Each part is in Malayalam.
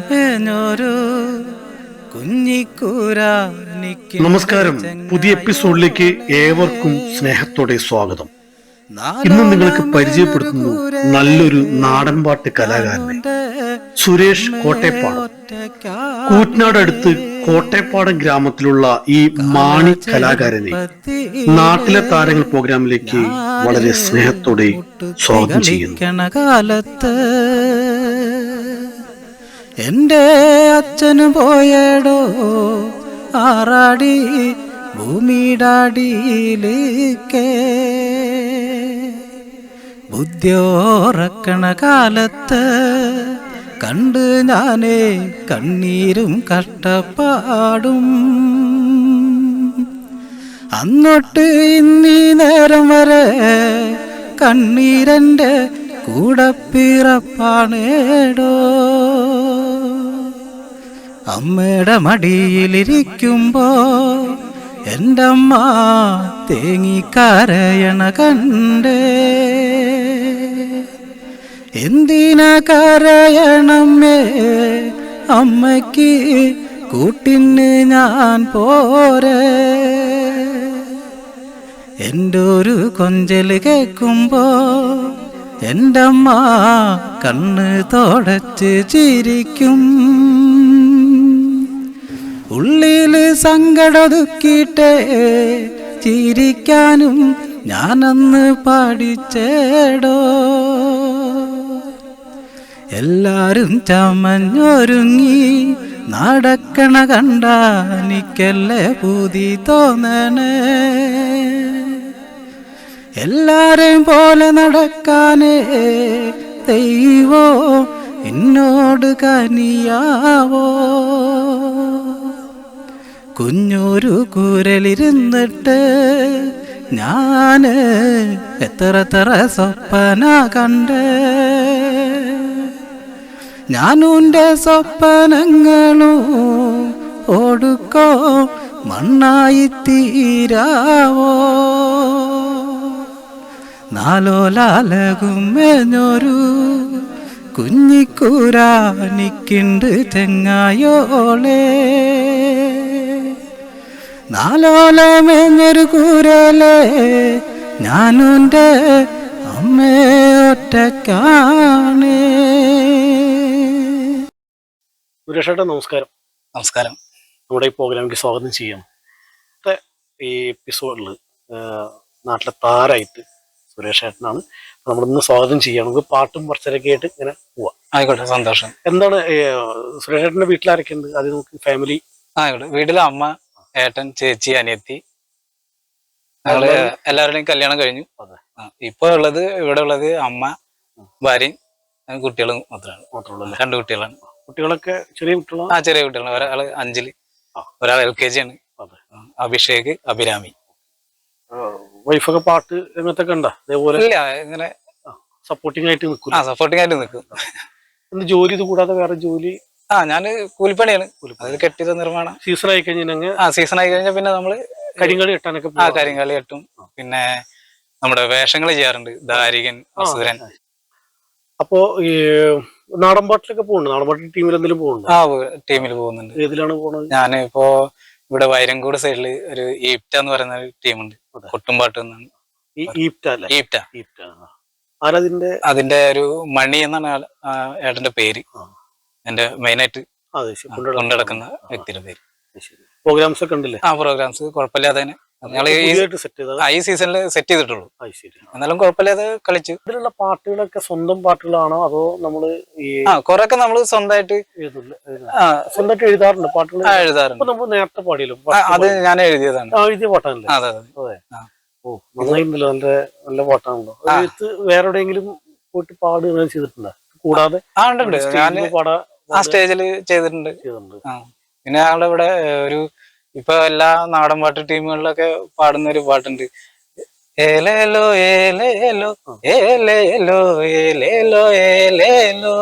പേഞ്ഞൊരു കുഞ്ഞിക്കൂര നമസ്കാരം. പുതിയ എപ്പിസോഡിലേക്ക് ഏവർക്കും സ്നേഹത്തോടെ സ്വാഗതം. ഇന്ന് നിങ്ങൾക്ക് പരിചയപ്പെടുത്തുന്നു നല്ലൊരു നാടൻപാട്ട് കലാകാരനെ. സുരേഷ് കോട്ടയപ്പാടം. കൂറ്റനാടടുത്ത് കോട്ടയപ്പാടം ഗ്രാമത്തിലുള്ള ഈ മാണി കലാകാരനെ നാട്ടിലെ താരങ്ങൾ പ്രോഗ്രാമിലേക്ക് വളരെ സ്നേഹത്തോടെ സ്വാഗതം ചെയ്യുന്നു. എന്റെ അച്ഛന് പോയടോ ആറാടി ഭൂമിയിടാടിയിലേക്കേ ബുദ്ധിയോറക്കണ കാലത്ത് കണ്ട് ഞാനേ കണ്ണീരും കഷ്ടപ്പാടും. അങ്ങോട്ട് ഇന്നീ നേരം വരെ കണ്ണീരന്റെ കൂടപ്പിറപ്പാണേടോ. അമ്മയുടെ മടിയിലിരിക്കുമ്പോ എന്റെ അമ്മ തേങ്ങിക്കരയണ കണ്ടേ. എന്തിനാ കരയണമേ? അമ്മയ്ക്ക് കൂട്ടിന് ഞാൻ പോരെ. എന്റെ ഒരു കൊഞ്ചൽ കേൾക്കുമ്പോ എന്റെ അമ്മ കണ്ണ് തുടച്ച് ചിരിക്കും. ഉള്ളിൽ സങ്കടൊതുക്കിയിട്ടേ ചിരിക്കാനും ഞാനന്ന് പാടിച്ചേടോ. എല്ലാരും ചമഞ്ഞൊരുങ്ങി നടക്കണ കണ്ട എനിക്കല്ലേ പൂതി തോന്നണേ. എല്ലാരെയും പോലെ നടക്കാനേ ദൈവോ എന്നോട് കനിയാവോ. കുഞ്ഞൊരു കുരലിരുന്നിട്ട് ഞാൻ എത്ര എത്ര സ്വപ്ന കണ്ട്. ഞാനുന്റെ സ്വപ്നങ്ങളും ഓടുക്കോ മണ്ണായി തീരാവോ? നാലോലാലകും മേഞ്ഞൊരു കുഞ്ഞിക്കൂരാനിക്കുണ്ട് ചെങ്ങായോളെ നാലോലമേഞ്ഞൊരു കൂരലേ ഞാനുണ്ട് അമ്മേ ഒറ്റക്കാണേ സുരേഷേട്ടാ നമസ്കാരം. നമസ്കാരം. നമ്മുടെ ഈ പ്രോഗ്രാമിലേക്ക് സ്വാഗതം ചെയ്യാം. ഈ എപ്പിസോഡിൽ നാട്ടിലെ താരായിട്ട് സുരേഷ് ഏട്ടനാണ് നമ്മളിന്ന് സ്വാഗതം ചെയ്യാം. നമുക്ക് പാട്ടും കുറച്ചരൊക്കെ ആയിട്ട് ഇങ്ങനെ പോവാം. ആയിക്കോട്ടെ സന്തോഷം. എന്താണ് സുരേഷ് ഏട്ടന്റെ വീട്ടിലാരൊക്കെ ഉണ്ട് അത് നമുക്ക് ഫാമിലി ആയിക്കോട്ടെ വീട്ടിലെ അമ്മ ഏട്ടൻ ചേച്ചി അനിയത്തി. ഞങ്ങൾ എല്ലാവരുടെയും കല്യാണം കഴിഞ്ഞു. ഇപ്പൊ ഉള്ളത് ഇവിടെ ഉള്ളത് അമ്മ ഭാര്യയും ആ, കുട്ടികളും മാത്രമാണ്. രണ്ടു കുട്ടികളാണ്. കുട്ടികളൊക്കെ ചെറിയ കുട്ടികളാണ് ആ ചെറിയ കുട്ടികളാണ്. ഒരാൾ അഞ്ചിൽ ഒരാൾ എൽ കെ ജി ആണ്. അഭിഷേക് അഭിരാമി. വൈഫൊക്കെ പാട്ട് രംഗത്തൊക്കെ ഉണ്ടോ? അതേപോലെ ഇല്ല ഇങ്ങനെ സപ്പോർട്ടിംഗ് ആയിട്ട് ആ നിൽക്കില്ല സപ്പോർട്ടിംഗ് ആയിട്ട് നിൽക്കും ജോലി ഇത് കൂടാതെ വേറെ ജോലി? ആ ഞാൻ കൂലിപ്പണിയാണ്. അത് കെട്ടിട നിർമ്മാണം. സീസൺ ആയി കഴിഞ്ഞാൽ ആ സീസൺ ആയി കഴിഞ്ഞാൽ പിന്നെ നമ്മൾ കരിങ്കളി കെട്ടാനൊക്കെ ആ കരിങ്കളി കെട്ടും. പിന്നെ നമ്മുടെ വേഷങ്ങൾ ചെയ്യാറുണ്ട്. ദാരികൻ അസുരൻ. അപ്പോ ഈ നാടൻപാട്ടിലൊക്കെ പോകുന്നുണ്ട് നാടൻപാട്ടിൽ ടീമിൽ എന്തെങ്കിലും പോകുന്നുണ്ട് ആ ടീമിൽ പോകുന്നുണ്ട്. ഏതിലാണ് പോകുന്നത് ഞാൻ ഇപ്പോ ഇവിടെ വൈരങ്കോട് സൈഡിൽ ഒരു ഈപ്റ്റ എന്ന് പറയുന്ന ഒരു ടീമുണ്ട്. കൊട്ടുംപാട്ട് എന്നാണ്. ഈപ്റ്റ ഈപ്റ്റ. ആരതിന്റെ? അതിന്റെ ഒരു മണി എന്നാണ് ഏട്ടന്റെ പേര്. എന്റെ മെയിനായിട്ട് കൊണ്ടുനടക്കുന്ന വ്യക്തിയുടെ പേര്. പ്രോഗ്രാംസ് ഒക്കെ ഉണ്ടല്ലേ? ആ പ്രോഗ്രാംസ് കുഴപ്പമില്ലാതെ തന്നെ ഞങ്ങൾ ഈ സീസണിൽ സെറ്റ് ചെയ്തിട്ടുള്ളൂ. എന്നാലും കുഴപ്പമില്ലാതെ കളിച്ചു. ഇതിലുള്ള പാട്ടുകളൊക്കെ സ്വന്തം പാട്ടുകളാണോ അതോ നമ്മൾ ആ കൊറേയൊക്കെ നമ്മൾ സ്വന്തമായിട്ട് ആ, സ്വന്തമായിട്ട് എഴുതാറുണ്ട് പാട്ടുകൾ എഴുതാറുണ്ട്. നമ്മൾ നേരത്തെ പാടിയല്ലോ അത് ഞാൻ എഴുതിയതാണ്. എഴുതിയ പാട്ടാണല്ലേ? അതെ അതെ. ഓ നന്നായിട്ടുണ്ടല്ലോ നല്ല നല്ല പാട്ടാണല്ലോ. എഴുത്ത് വേറെ എവിടെയെങ്കിലും പോയിട്ട് പാടുക ചെയ്തിട്ടുണ്ടോ? കൂടാതെ ആ ഉണ്ട് പാടാ ആ സ്റ്റേജിൽ ചെയ്തിട്ടുണ്ട്. പിന്നെ ഞങ്ങളുടെ ഇവിടെ ഒരു ഇപ്പൊ എല്ലാ നാടൻ പാട്ട് ടീമുകളിലൊക്കെ പാടുന്ന ഒരു പാട്ടുണ്ട്. ഏലേലോ ഏലേലോ ഏലേലോ ഏലേലോ ഏലേലോ.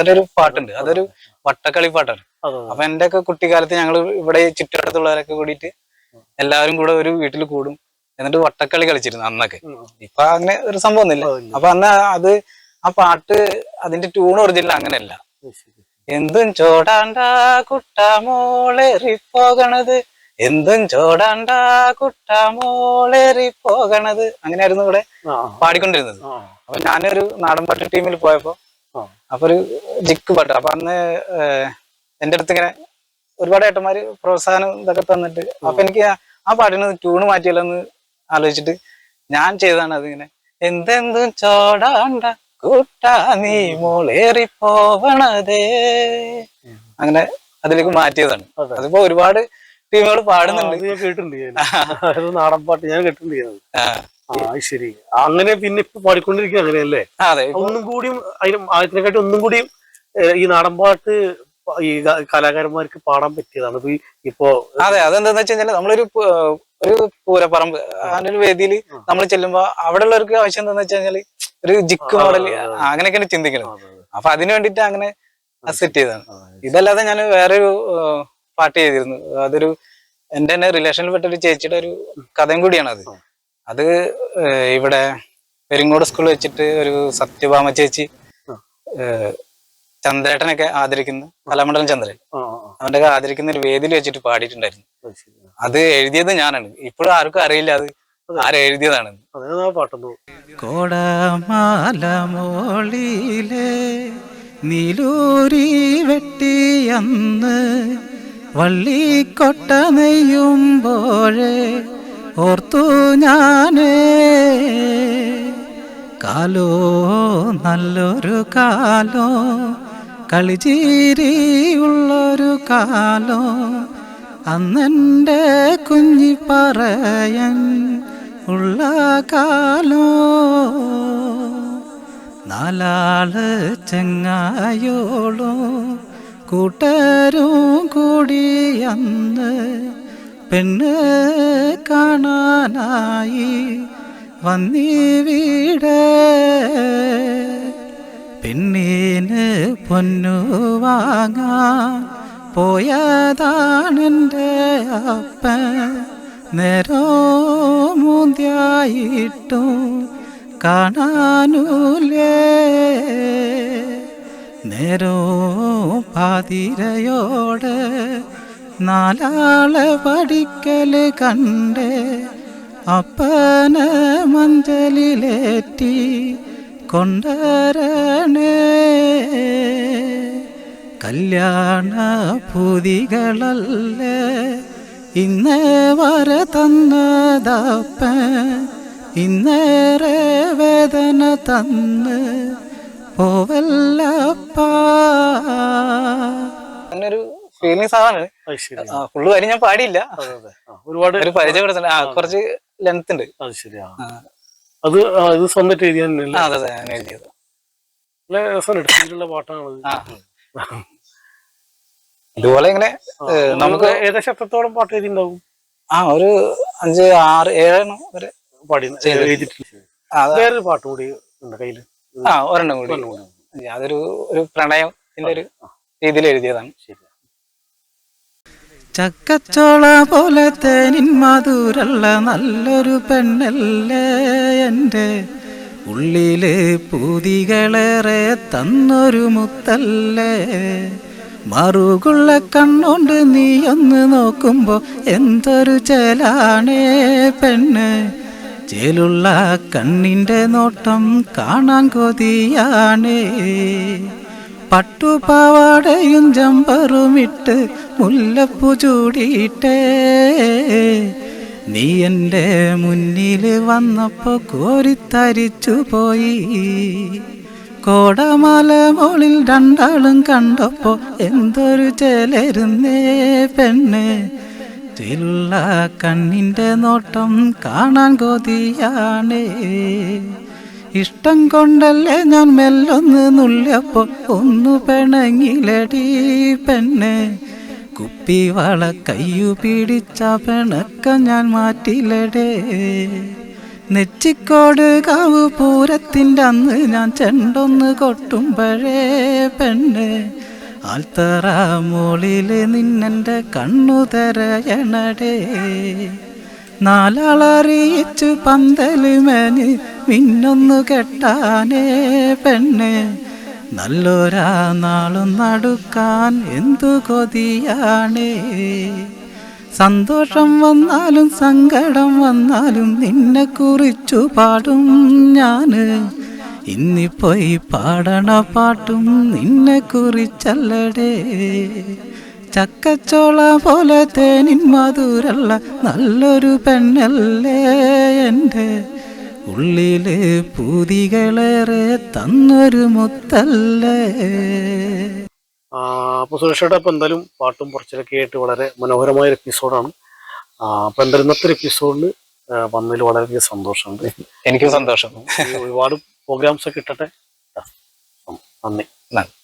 അതൊരു പാട്ടുണ്ട്. അതൊരു വട്ടക്കളി പാട്ടാണ്. അപ്പൊ എന്റെ ഒക്കെ കുട്ടിക്കാലത്ത് ഞങ്ങൾ ഇവിടെ ചുറ്റുവട്ടത്തുള്ളവരൊക്കെ കൂടിയിട്ട് എല്ലാവരും കൂടെ ഒരു വീട്ടിൽ കൂടും. എന്നിട്ട് വട്ടക്കളി കളിച്ചിരുന്നു അന്നൊക്കെ. ഇപ്പൊ അങ്ങനെ ഒരു സംഭവം ഒന്നുമില്ല. അപ്പൊ അന്ന് അത് ആ പാട്ട് അതിന്റെ ട്യൂൺ ഒറിജിനൽ അങ്ങനെയല്ല. എന്തും ചോടാണ്ട കുട്ടാമോളേറി പോകണത് എന്തും ചോടാണ്ട കുട്ടാമോളേറി പോകണത് അങ്ങനെയായിരുന്നു ഇവിടെ പാടിക്കൊണ്ടിരുന്നത്. അപ്പൊ ഞാനൊരു നാടൻ പാട്ട് ടീമിൽ പോയപ്പോ. അപ്പൊ ഒരു ജിക്ക് പാട്ട്. അപ്പൊ അന്ന് എന്റെ അടുത്ത് ഇങ്ങനെ ഒരുപാട് ഏട്ടന്മാര് പ്രോത്സാഹനം ഇതൊക്കെ തന്നിട്ട് അപ്പൊ എനിക്ക് ആ- ആ പാട്ടിന് ട്യൂണ് മാറ്റിയല്ലോ എന്ന് ആലോചിച്ചിട്ട് ഞാൻ ചെയ്തതാണ് അതിങ്ങനെ. എന്തെന്തും ചോടാണ്ട കൂട്ടാ നീ മോളേറി പോവണതേ അങ്ങനെ അതിലേക്ക് മാറ്റിയതാണ്. അതെ. അതിപ്പോ ഒരുപാട് ടീമുകൾ പാടുന്നുണ്ട്. ഞാൻ കേട്ടിട്ടുണ്ട് ഞാൻ. അത് നാടൻ പാട്ട് ഞാൻ കേട്ടിട്ടുണ്ട് ശരി. അങ്ങനെ പിന്നെ ഇപ്പൊ പാടിക്കൊണ്ടിരിക്കുക അങ്ങനെയല്ലേ ഒന്നും കൂടിയും അതിന് ആദ്യത്തിനെക്കാട്ടി ഒന്നും കൂടിയും ഈ നാടൻ പാട്ട് ഈ കലാകാരന്മാർക്ക് പാടാൻ പറ്റിയതാണ്. ഇപ്പൊ അതെ അതെന്താന്ന് വെച്ച് കഴിഞ്ഞാൽ നമ്മളൊരു ഒരു പൂരപ്പറമ്പ് അങ്ങനെ ഒരു വേദിയിൽ നമ്മൾ ചെല്ലുമ്പോ അവിടെ ഉള്ളവർക്ക് ആവശ്യം എന്താന്ന് വെച്ച് കഴിഞ്ഞാൽ ഒരു ജിക്ക് മോഡൽ. അങ്ങനെയൊക്കെയാണ് അതെ. അപ്പൊ അതിന് വേണ്ടിട്ട് അങ്ങനെ സെറ്റ് ചെയ്തതാണ്. ഇതല്ലാതെ ഞാൻ വേറൊരു പാട്ട് ചെയ്തിരുന്നു. അതൊരു എന്റെ തന്നെ റിലേഷനിൽ പെട്ട ഒരു ചേച്ചിയുടെ ഒരു കഥയും കൂടിയാണ് അത് അത് ഇവിടെ പെരിങ്ങോട് സ്കൂളിൽ വെച്ചിട്ട് ഒരു സത്യഭാമ ചേച്ചി. ചന്ദ്രേട്ടനൊക്കെ ആദരിക്കുന്ന കലാമണ്ഡലം ചന്ദ്രൻ. അവന്റെ ആദരിക്കുന്ന ഒരു വേദിയിൽ വെച്ചിട്ട് പാടിയിട്ടുണ്ടായിരുന്നു. അത് എഴുതിയത് ഞാനാണ്. ഇപ്പോഴും ആർക്കും അറിയില്ല അത്. ആരെഴുതിയതാണ് കോടമാല മോളിലെ നീലൂരി വെട്ടിയന്ന് വള്ളിക്കൊട്ട നെയ്യുമ്പോഴേ ഓർത്തു ഞാനേ. കാലോ നല്ലൊരു കാലോ കളിചീരിയുള്ളൊരു കാലോ അന്നെന്റെ കുഞ്ഞി പറയാൻ ഉള്ള കാലോ? നാലാൾ ചെങ്ങായോളോ കൂട്ടരും കൂടി അന്ന് പെണ്ണ് കാണാനായി വന്നീ വീട്. പിന്നീന് പൊന്നു വാങ്ങാൻ പോയതാണെന്റെ അപ്പൻ. നേരോ മുന്തിയായിട്ടും കാണാനൂലേ. നേരോ പാതിരയോട് നാലാളെ പഠിക്കൽ കണ്ട് അപ്പന മഞ്ചലിലേറ്റി കൊണ്ടരണേ കല്യാണ പൂതികളല്ലേ ഇന്നേ വര തന്നതപ്പ ഇന്നേറെ വേദന തന്ന് പോവല്ലപ്പാ. ഒരു ഫീലിങ്സ് ആണ് ഫുള്ള് കാര്യം ഞാൻ പാടിയില്ല. ഒരുപാട് ഒരു പരിചയപ്പെടുത്തുന്നുണ്ട് ആ കുറച്ച് ലെങ്ത് ഉണ്ട്. അത് ശരിയാ. അത് ഇത് സ്വന്തമായിട്ട് എഴുതിയാൽ അതെ അതെ ഞാൻ എഴുതിയത്. നല്ല പാട്ടാണ്. ഇതുപോലെ ഇങ്ങനെ നമുക്ക് ഏകദേശം എത്രത്തോളം പാട്ട് എഴുതിണ്ടാവും ആ ഒരു അഞ്ച് ആറ് ഏഴെണ്ണം വരെ പാടി വേറൊരു പാട്ട് കൂടി ഉണ്ട് കയ്യിൽ. ആ ഒരെണ്ണം കൂടി. അതൊരു ഒരു പ്രണയത്തിന്റെ ഒരു രീതിയിൽ എഴുതിയതാണ്. ശരി. ചക്കച്ചോള പോലെ തേനിൻ മധുരള്ള നല്ലൊരു പെണ്ണല്ലേ എന്റെ. ഉള്ളിലെ പൂതികളേറെ തന്നൊരു മുത്തല്ലേ. മറുകുള്ള കണ്ണുണ്ട് നീ ഒന്ന് നോക്കുമ്പോ എന്തൊരു ചേലാണേ പെണ്ണ്. ചേലുള്ള കണ്ണിന്റെ നോട്ടം കാണാൻ കൊതിയാണേ. പട്ടുപാവാടയും ജമ്പറുമിട്ട് മുല്ലപ്പൂ ചൂടിയിട്ടേ. നീ എന്റെ മുന്നിൽ വന്നപ്പോ കോരിത്തരിച്ചു പോയി. കോടമല മോളിൽ രണ്ടാളും കണ്ടപ്പോ എന്തൊരു ചേലരുന്നേ പെണ്ണ്. ചില്ല കണ്ണിന്റെ നോട്ടം കാണാൻ കൊതിയാണേ. ഇഷ്ടം കൊണ്ടല്ലേ ഞാൻ മെല്ലൊന്ന് നുള്ളിയപ്പോ ഒന്നു പിണങ്ങിലടി പെണ്ണ്. കുപ്പിവള കയ്യു പിടിച്ച പിണക്കം ഞാൻ മാറ്റിലടേ. നെച്ചിക്കോട് കാവ് പൂരത്തിന്റെ അന്ന് ഞാൻ ചെണ്ടൊന്ന് കൊട്ടുമ്പഴേ പെണ്ണ്. ആൽത്തറ മോളിൽ നിന്നെന്റെ കണ്ണു തെരയണടേ നാലാളറിയിച്ചു പന്തൽ മേഞ്ഞ് മിന്നൊന്നു കെട്ടാനേ പെണ്ണ്. നല്ലൊരാ നാളും നടുക്കാൻ എന്തു കൊതിയാണേ. സന്തോഷം വന്നാലും സങ്കടം വന്നാലും നിന്നെ കുറിച്ചു പാടും ഞാൻ. ഇന്നിപ്പോയി പാടണ പാട്ടും നിന്നെ കുറിച്ചല്ലടേ. ചക്കച്ചോള പോലെ തേനിൻ മധുരല്ല നല്ലൊരു പെണ്ണല്ലേ എന്റെ. ഉള്ളിൽ പൂതികളേറെ തന്നൊരു മുത്തല്ലേ. അപ്പോൾ സുരക്ഷയുടെ അപ്പം എന്തായാലും പാട്ടും കുറച്ചിലൊക്കെ ആയിട്ട് വളരെ മനോഹരമായ ഒരു എപ്പിസോഡാണ്. അപ്പോൾ എന്തായാലും ഇന്നത്തെ ഒരു എപ്പിസോഡിൽ വന്നതിൽ വളരെയധികം സന്തോഷമുണ്ട്. എനിക്കും സന്തോഷം. ഒരുപാട് പ്രോഗ്രാംസ് ഒക്കെ ഇട്ടട്ടെ. നന്ദി. നന്ദി.